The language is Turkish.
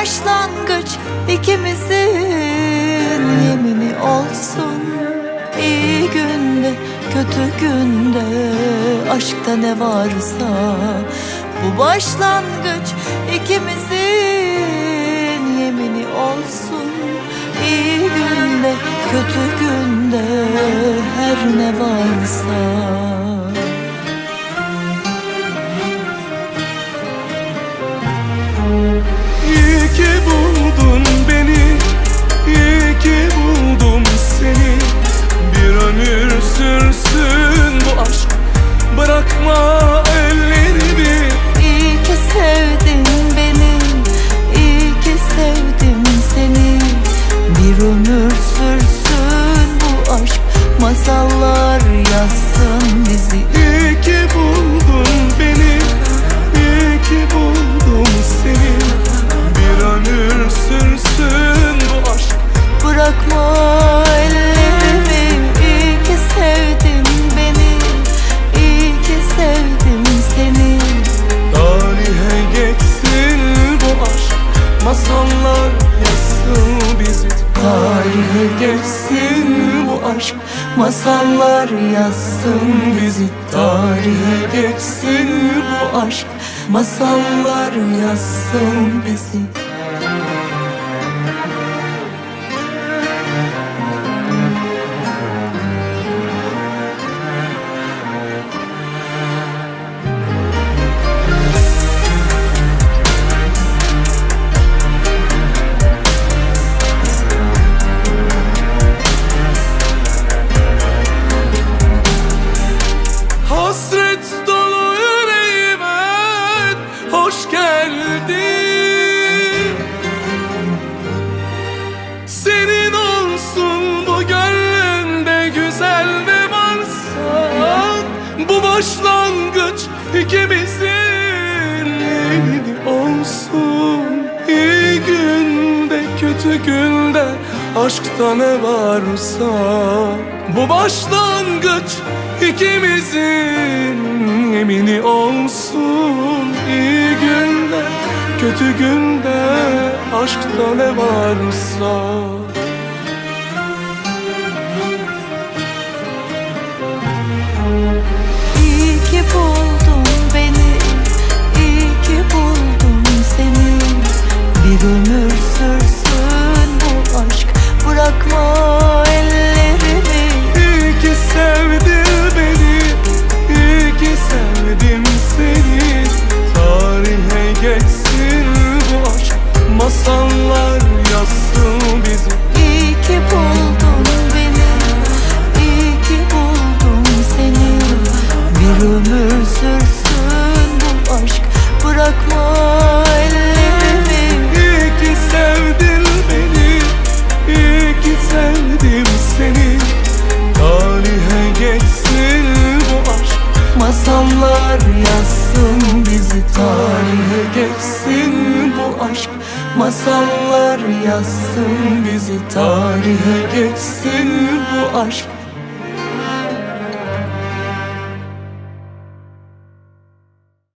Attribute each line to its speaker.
Speaker 1: başlangıç ikimizin yemini olsun. İyi günde kötü günde aşkta ne varsa Bu başlangıç ikimizin yemini olsun. İyi günde kötü günde her ne varsa masallar yazsın bizi.
Speaker 2: İyi ki buldun beni iyi ki buldum seni. Bir ömür sürsün bu aşk.
Speaker 1: Bırakma ellerimi, iyi ki sevdin beni iyi ki sevdim seni.
Speaker 2: Tarihe geçsin bu aşk. Masallar yazsın bizi. Tarihe geçsin aşk
Speaker 1: Masallar yazsın
Speaker 2: bizi Tarihe geçsin bu aşk.
Speaker 1: Masallar yazsın bizi
Speaker 2: başlangıç ikimizin yeni olsun. İyi günde kötü günde aşkta ne varsa. Bu başlangıç ikimizin yemini olsun. İyi günde kötü günde aşkta ne varsa Masallar yazsın bizi.
Speaker 1: İyi ki buldun beni, iyi ki buldum seni. Bir ömür sürsün bu aşk, bırakma ellerimi.
Speaker 2: İyi ki sevdin beni İyi ki sevdim seni. Tarihe geçsin bu aşk.
Speaker 1: Masallar yazsın bizi.
Speaker 2: Tarihe geçsin aşk
Speaker 1: Masallar yazsın
Speaker 2: bizi Tarihe geçsin bu aşk